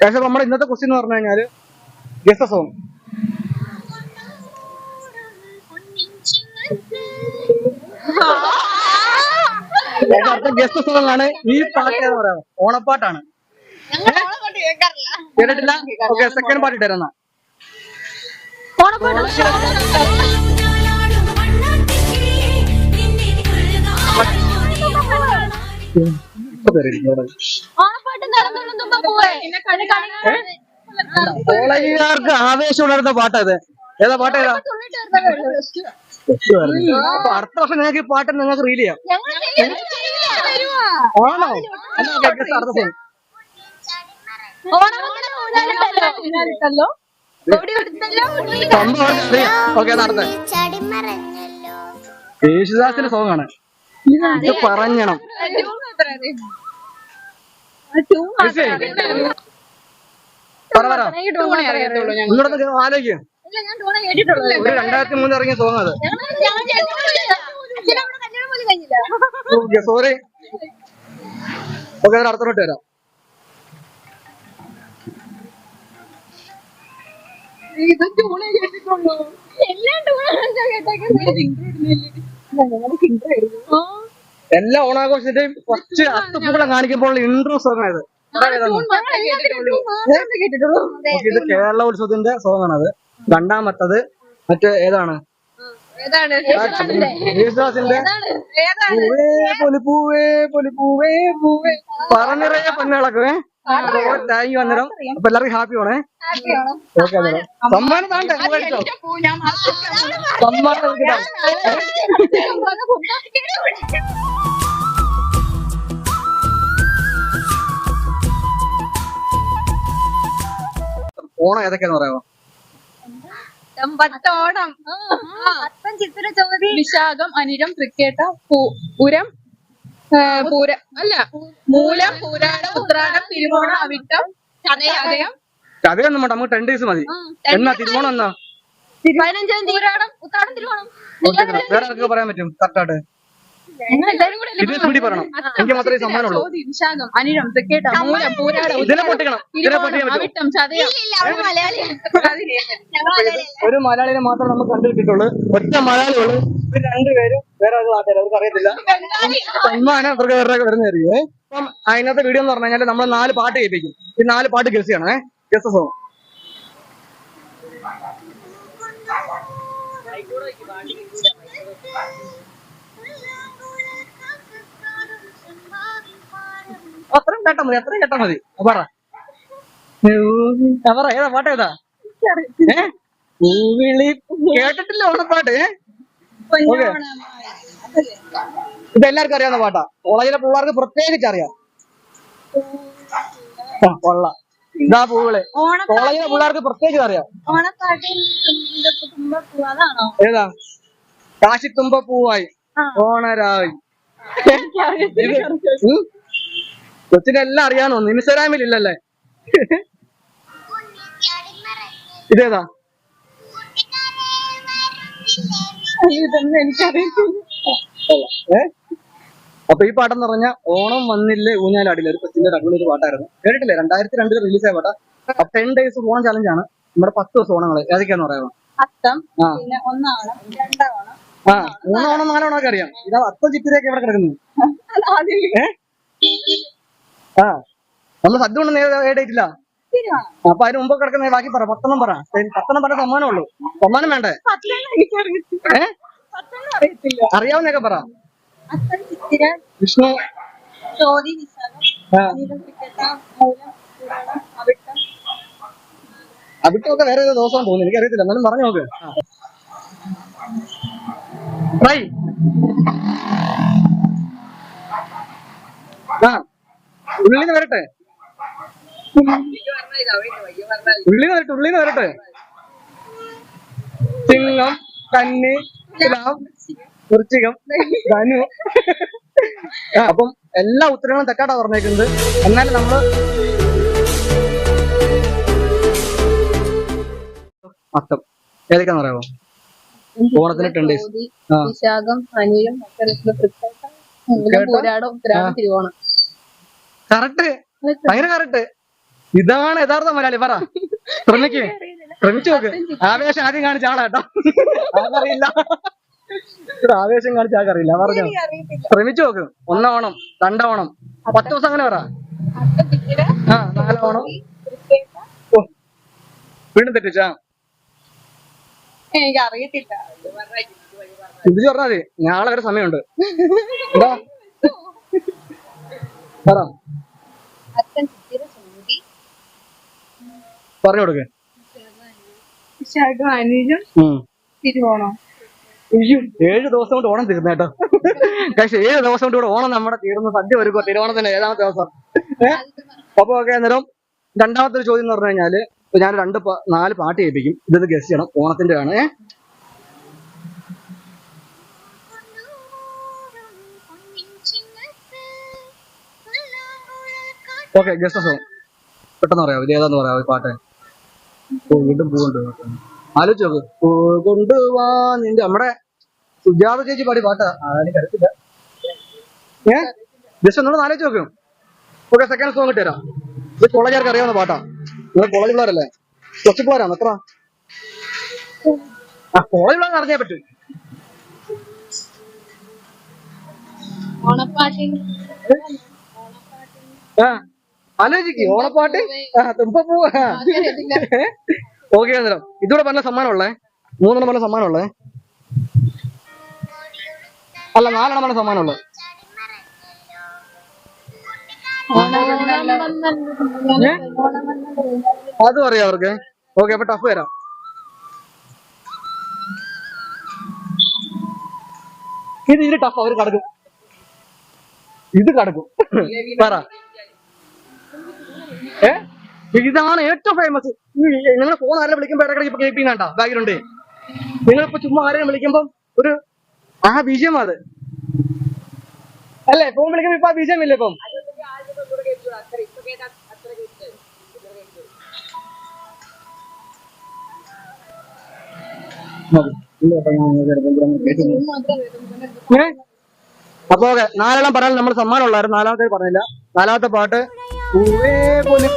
പക്ഷെ നമ്മുടെ ഇന്നത്തെ ക്വസ്റ്റ്യൻ എന്ന് പറഞ്ഞു കഴിഞ്ഞാൽ ഗസ സോങ് അടുത്ത ഗസ്റ്റ് സോങ് ആണ്. ഈ പാട്ട് ഏതാ പറയാ. ഓണപ്പാട്ടാണ്. കേട്ടിട്ടില്ല? ഓക്കെ സെക്കൻഡ് പാട്ട് ഇട്ടായിരുന്ന കോളേജുകാർക്ക് ആവേശം ഉണർന്ന പാട്ടാ ഇത് ഏതാ പാട്ട് ഏതാ? അപ്പൊ അടുത്ത വർഷം നിങ്ങൾക്ക് ഈ പാട്ട് നിങ്ങൾക്ക് റീൽ ചെയ്യാം. ആണോ? song. സംഭവം ഓക്കെ യേശുദാസിന്റെ സോങ് ആണ്. ഇത് പറഞ്ഞണം. Guess ചെയ്യ്. പറ പറ. നിങ്ങളൊന്ന് ആലോചിക്കും. ഒരു രണ്ടായിരത്തി മൂന്ന് ഇറങ്ങിയ സോങ് അത്. ഓക്കെ സോറി ഓക്കെ അടുത്തോട്ട് വരാം. എല്ലാ ഓണാഘോഷത്തിന്റെയും കുറച്ച് അത്തപ്പൂക്കളം കാണിക്കുമ്പോൾ ഇൻട്രോ സോങ് ആയത് ഓക്കെ ഇത് കേരള ഉത്സവത്തിന്റെ സോങ് ആണത് അത്. രണ്ടാമത്തത് മറ്റേ ഏതാണ്? യേശുദാസിന്റെ പൂവേ പൊലിപ്പൂവേ പൊലിപ്പൂവേ പൂവേ താങ്ക് യു അന്നേരം അപ്പൊ എല്ലാവർക്കും ഹാപ്പി ആണേ ഓക്കെ അന്നേരം സമ്മാനം. താണ്ടെ? സമ്മാനം ഓണം ഏതൊക്കെയാന്ന് പറയാമോ? പത്തോണം. ചോദ്യം വിശാഖം അനിരം തൃക്കേട്ട പുരം പൂരം അല്ല മൂലം പൂരാടം ഉത്രാടം തിരുവോണം അവിട്ടം ചതയം കഥയൊന്നും വേണ്ട നമുക്ക് ടെൻ ഡേയ്സ് മതി. എന്നാ തിരുവോണം എന്നാ? പതിനഞ്ചാം പൂരാടം ഉത്രാടം തിരുവോണം. വേറെ ആർക്കൊക്കെ പറയാൻ പറ്റും? കറക്റ്റായിട്ട് എല്ലാവരും കൂടെ പറയണം. എനിക്ക് മാത്രമേ മൂലം പൂരാടം ഇതിനെ പൊട്ടിക്കണം. ഇതിനെ പൊട്ടിക്കാൻ തിരുവോണം പറ്റും അവിട്ടം ചതയം? ഒരു മലയാളിനെ മാത്രം നമുക്ക് കണ്ടിട്ടുള്ളൂ. ഒറ്റ മലയാളി ഉള്ളു ഇവർ രണ്ടുപേരും വേറെ ഒരു നാട്ടുകാർ അവർക്ക് അറിയത്തില്ല. സമ്മാനം അവർക്ക് വേറെ വരുന്നതായിരിക്കും അപ്പം അതിനകത്തെ വീഡിയോ എന്ന് പറഞ്ഞു കഴിഞ്ഞാൽ നമ്മൾ നാല് പാട്ട് കേൾപ്പിക്കും. ഈ നാല് പാട്ട് ഗസ് ചെയ്യണം. ഗസ് സോങ് കേട്ടാ മതി അത്രയും കേട്ടാ മതി. പറ. പറ ഏതാ പാട്ട് ഏതാ? ഏ? പൂവിളി കേട്ടിട്ടില്ല ഓണപ്പാട്ട് ഏ? ഇത് എല്ലാവർക്കും അറിയാവുന്ന പാട്ടാ. കോളേജിലെ പിള്ളേർക്ക് പ്രത്യേകിച്ച് അറിയാം. ആ കൊള്ള. ഇതാ പൂവിൾ. കോളേജിലെ പിള്ളേർക്ക് പ്രത്യേകിച്ച് അറിയാം. ഏതാ? കാശിത്തുമ്പ പൂവായി. ഓണരായി. ഇത് എല്ലാം അറിയാനോ നിമിഷരാമില്ലല്ലേ ഇതേതാ? ഇതൊന്നും എനിക്കറിയത്തില്ല ഏ അപ്പൊ ഈ പാട്ടെന്ന് പറഞ്ഞ ഓണം വന്നില്ലേ ഊഞ്ഞാലാടില്ല ഒരു കൊച്ചിന്റെ അടിപൊളി ഒരു പാട്ടായിരുന്നു. കേട്ടിട്ടില്ലേ? രണ്ടായിരത്തി രണ്ടിൽ റിലീസ് ആയ പാട്ടാ. അപ്പൊ ടെൻ ഡേയ്സ് ഓണം ചലഞ്ച് ആണ്. നമ്മുടെ പത്ത് ദിവസം ഓണങ്ങൾ. ഏതൊക്കെയാന്ന് പറയാമോ? അത്തം ആ. ഒന്നാണ് മൂന്നോണം നാലോണമൊക്കെ അറിയാം. ഇതാ അത്തം ചിത്തിരയൊക്കെ ഇവിടെ കിടക്കുന്നു. ഏ? ആ. നമ്മൾ സദ്യ കൊണ്ട് ഏടായിട്ടില്ല അപ്പൊ അതിന് മുമ്പ് കിടക്കുന്ന ബാക്കി പറ പത്തെണ്ണം പറ. പത്തെണ്ണം പറഞ്ഞ സമ്മാനം ഉള്ളൂ. സമ്മാനം വേണ്ടേ? അറിയാവുന്നൊക്കെ പറ. വിഷ്ണു. അവിട്ടൊക്കെ വേറെ ഏതോ ദിവസം തോന്നുന്നു. എനിക്ക് അറിയത്തില്ല എന്നാലും പറഞ്ഞു നോക്ക്. ട്രൈ ആ. ഉള്ളിന്ന് വരട്ടെ. ഉള്ളിന്ന് വരട്ടെ ഉള്ളിന്ന് വരട്ടെ. ചിങ്ങം കന്നി തുലാം വൃശ്ചികം ധനു. അപ്പം എല്ലാ ഉത്തരങ്ങളും തെറ്റാട്ടാ പറഞ്ഞേക്കുന്നത്. എന്നാലും നമ്മൾ അത്തം ഏതൊക്കെയാന്ന് പറയാമോ ഓണത്തിന് ten days Vishakham അനിയും? Pooradam Thiruvonam. Correct ഭയങ്കര കറക്റ്റ് ഇതാണ് യഥാർത്ഥ മലയാളി. പറ. ശ്രമിക്കേ. ശ്രമിച്ചു നോക്ക്. ആവേശം ആദ്യം കാണിച്ച ആളാ കേട്ടോ. ഇത്ര ആവേശം കാണിച്ച ആൾക്കറിയില്ല. പറഞ്ഞു. ശ്രമിച്ചു നോക്ക്. ഒന്നോണം രണ്ടോണം രണ്ടാം പത്ത് ദിവസം അങ്ങനെ പറ. ആ നാലാം ഓണം തൃക്കേട്ട ഓ. വീണ്ടും തെറ്റിച്ചാ? എനിക്ക് അറിയത്തില്ല. മതി. നാളെ വരെ സമയമുണ്ട്. എന്താ? പറ അത്തം ചിത്തിര ചോതി പറഞ്ഞു കൊടുക്ക്. ഏഴു ദിവസം കൊണ്ട് ഓണം തീർന്നു കേട്ടോ. പക്ഷെ ഏഴ് ദിവസം കൊണ്ട് കൂടെ ഓണം നമ്മുടെ തീർന്ന്. സദ്യ ഒരുക്കോ തിരുവോണത്തിന്റെ ഏഴാമത്തെ ദിവസം. അപ്പൊ ഓക്കെ അന്നേരം രണ്ടാമത്തെ ഒരു ചോദ്യം എന്ന് പറഞ്ഞു കഴിഞ്ഞാൽ ഞാൻ രണ്ട് നാല് പാട്ട് കേൾപ്പിക്കും ഇതൊന്ന് ഗസ്റ്റ് ചെയ്യണം. ഓണത്തിന്റെ ആണ് ഏഹ് ഓക്കെ ഗസ്റ്റ് സോങ് പെട്ടെന്ന് പറയാം. ഇത് ഏതാന്ന് പറയാം പാട്ട്. വീണ്ടും പൂവുണ്ട്. ആലോചിച്ച് നോക്ക്. പൂ കൊണ്ടുവാ നിന്റെ നമ്മുടെ സുജാത ചേച്ചി പാടി പാട്ടാ. ഏ? ജസ്റ്റ് ഒന്നുകൂടെ ആലോചിച്ച് നോക്കും. ഓക്കെ സെക്കൻഡ് സോങ് ഇട്ടുതരാം ഇത് കോളേജുകാർക്ക് അറിയാവുന്ന പാട്ടാ. നിങ്ങൾ കോളേജ് പിള്ളേരല്ലേ കൊച്ചു പിള്ളേരാണ് എത്ര? ആ കോളേജ് പിള്ളേർ അറിഞ്ഞേ പറ്റും. ഓണപ്പാട്ടിന് ആ ആലോചിക്ക് ഓണപ്പാട്ട്? ആ തുമ്പപ്പൂ ഓക്കെ അന്നേരം ഇതൂടെ പറഞ്ഞ സമ്മാനമുള്ളേ? മൂന്നെണ്ണം പറഞ്ഞ സമ്മാനമുള്ളേ? അല്ല നാലെണ്ണം പറഞ്ഞ സമ്മാനമുള്ളേ? അതും അറിയാം അവർക്ക്. ഓക്കെ അപ്പൊ ടഫ് വരാം. ഇത് ഇതിന് ടഫ് അവർ കടക്കും. ഇത് കടക്കും. പറ. ഇതാണ് ഏറ്റവും ഫേമസ് നിങ്ങൾ ഫോൺ ആരെ വിളിക്കുമ്പോ ഇടയ്ക്കിടയ്ക്ക് ഇപ്പൊ കേൾപ്പിക്കുന്ന കേട്ടോ ബാക്കിലുണ്ട്. നിങ്ങളിപ്പോ ചുമ്മാ ആരെയും വിളിക്കുമ്പോ ഒരു ആ ബീജം അത് അല്ലേ? ഫോൺ വിളിക്കുമ്പോ ഇപ്പൊ ആ ബീജം ഇല്ല ഇപ്പം അപ്പൊ നാലെണ്ണം പറഞ്ഞാൽ നമ്മൾ സമ്മാനം ഉള്ളായിരുന്നു നാലാമത്തെ പറഞ്ഞില്ല. നാലാമത്തെ പാട്ട് പൂവേ പോലെ